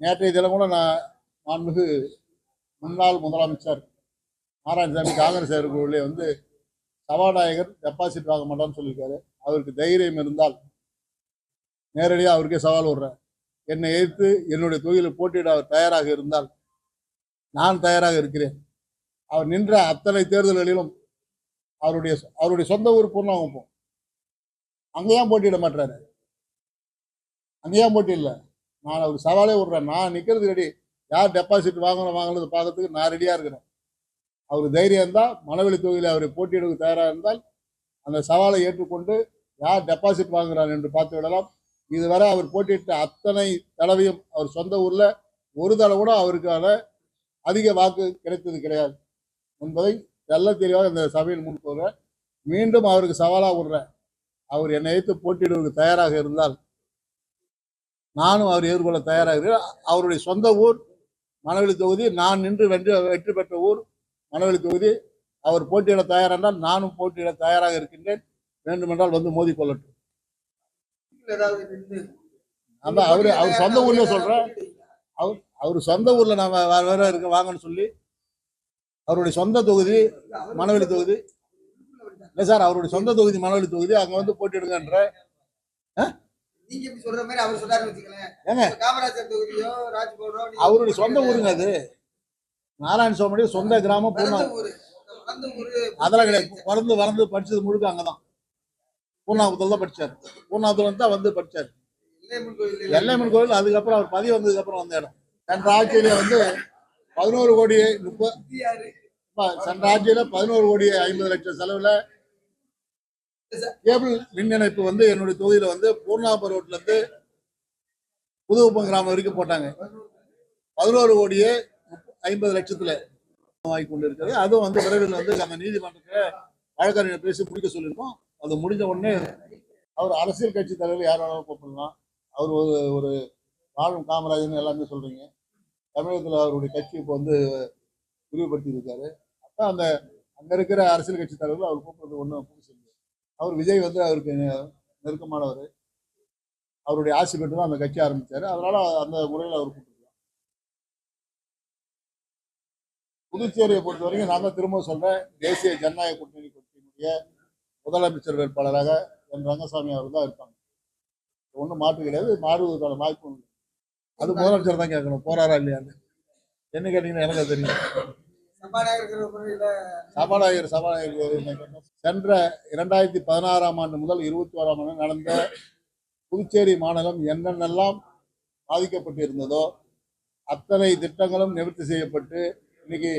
நேற்றைய தினம் கூட நான் மாண்புமிகு முன்னாள் முதலமைச்சர் நாராயணசாமி காங்கிரஸ் அவர்களுடைய வந்து சபாநாயகர் டெபாசிட் வாங்க மாட்டான்னு சொல்லியிருக்காரு. அவருக்கு தைரியம் இருந்தால் நேரடியாக அவருக்கே சவால் விடுறேன். என்னை எதிர்த்து என்னுடைய தொகுதியில் போட்டியிட அவர் தயாராக இருந்தால் நான் தயாராக இருக்கிறேன். அவர் நின்ற அத்தனை தேர்தல்களிலும் அவருடைய அவருடைய சொந்த ஊர் பூர்ணாங்குப்பம் அங்கேயும் போட்டியிட மாட்டாரு. அங்கேயும் போட்டி இல்லை. நான் ஒரு சவாலே விடுறேன். நான் நிற்கிறது ரெடி யார் டெபாசிட் வாங்கணும் வாங்கணும்னு பார்க்கறதுக்கு நான் ரெடியாக இருக்கிறேன். அவர் தைரியம் இருந்தால் மனவெளி தொகுதியில் அவரை போட்டியிடுவது தயாராக இருந்தால் அந்த சவாலை ஏற்றுக்கொண்டு யார் டெபாசிட் வாங்குகிறார் என்று பார்த்து விடலாம். இதுவரை அவர் போட்டியிட்ட அத்தனை தடவையும் அவர் சொந்த ஊரில் ஒரு தடவை கூட அவருக்கான அதிக வாக்கு கிடைத்தது கிடையாது. என்பதை நல்ல தெளிவாக இந்த சபையில் முன்கூறுறேன் மீண்டும் அவருக்கு சவாலாக விடுறேன். அவர் என்னை எதிர்த்து போட்டியிடுவதற்கு தயாராக இருந்தால் நானும் அவர் எதிர்கொள்ள தயாராகிறேன் அவருடைய சொந்த ஊர் மணவெளி தொகுதி நான் நின்று வென்று வெற்றி பெற்ற ஊர் மணவெளி தொகுதி. அவர் போட்டியிட தயாராக இருந்தால் நானும் போட்டியிட தயாராக இருக்கின்றேன். வேண்டுமென்றால் வந்து மோதி கொள்ளட்டும். ஏதாவது அதான் அவரு அவர் சொந்த ஊர்ல சொல்றேன் அவர் அவர் சொந்த ஊர்ல நாம வேற வேற இருக்க வாங்கன்னு சொல்லி. அவருடைய சொந்த தொகுதி மணவெளி தொகுதி. இல்லை சார் அவருடைய சொந்த தொகுதி மணவெளி தொகுதி. அங்க வந்து போட்டிடுங்கன்ற சொல்ற மாதிரி அவர் சொன்னாருன்னு வச்சுக்கலேன் ஏங்க? காமராஜர் தொகுதியோ ராஜ்பவனோ நீங்க அவருடைய சொந்த ஊருங்க அது. நாராயண சுவாமியுடைய சொந்த கிராமம் பூர்ணா அதெல்லாம் கிடையாது. பிறந்து வளர்ந்து படிச்சது முழுக்க அங்கதான். பூர்ணாபுரத்தில் தான் படிச்சார். பூர்ணாபுரம் தான் வந்து படிச்சார். எல்லையம்மன் கோயில் அதுக்கப்புறம் அவர் பதிவு வந்ததுக்கு அப்புறம் வந்த இடம். சென்ற ஆட்சியில வந்து பதினோரு கோடி முப்பது சென்ற ஆட்சியில பதினோரு கோடி ஐம்பது லட்சம் செலவுல கேபிள் மின் இணைப்பு வந்து என்னுடைய தொகுதியில் வந்து பூர்ணாபுரம் ரோட்ல இருந்து புதுகுப்பம் கிராமம் வரைக்கும் போட்டாங்க. பதினோரு கோடியே ஐம்பது லட்சத்துல வாங்கி கொண்டு இருக்கிறது அதுவும் வந்து விரைவில் வந்து நாங்கள் நீதிமன்றத்தில் வழக்கறிஞர் பேசி முடிக்க சொல்லியிருக்கோம். அது முடிஞ்ச உடனே அவர் அரசியல் கட்சி தலைவர் யாராலும் கூப்பிடலாம். அவர் ஒரு ஒரு வாழும் காமராஜன் எல்லாமே சொல்றீங்க. தமிழகத்தில் அவருடைய கட்சி இப்போ வந்து விரிவுபடுத்தி இருக்காரு அப்போ அந்த அங்கே இருக்கிற அரசியல் கட்சி தலைவர்கள் அவர் கூப்பிடுறது ஒன்றும் புதுசு இல்லை. அவர் விஜய் வந்து அவருக்கு நெருக்கமானவர். அவருடைய ஆசை பெற்று தான் அந்த கட்சி ஆரம்பிச்சாரு. அதனால அந்த முறையில் அவர் கூப்பிட்டுருக்கலாம் புதுச்சேரியை பொறுத்த வரைக்கும் நான் தான் திரும்ப சொல்றேன். தேசிய ஜனநாயக கூட்டணி கட்சியினுடைய முதலமைச்சர் வேட்பாளராக என் ரங்கசாமி அவர் தான் இருப்பாங்க. ஒன்றும் மாற்று கிடையாது. மாறுவதற்கான வாய்ப்பு உண்டு. அது முதலமைச்சர் தான் கேட்கணும். போறாரா இல்லையான்னு. என்ன கேட்டீங்கன்னா எனக்கு தெரியும். சபாநாயகர் சபாநாயகர் சென்ற இரண்டாயிரத்தி பதினாறாம் ஆண்டு முதல் இருபத்தி ஓராம் ஆண்டு நடந்த புதுச்சேரி மாநிலம் என்னென்னலாம் பாதிக்கப்பட்டு இருந்ததோ அத்தனை திட்டங்களும் நிவர்த்தி செய்யப்பட்டு இன்னைக்கு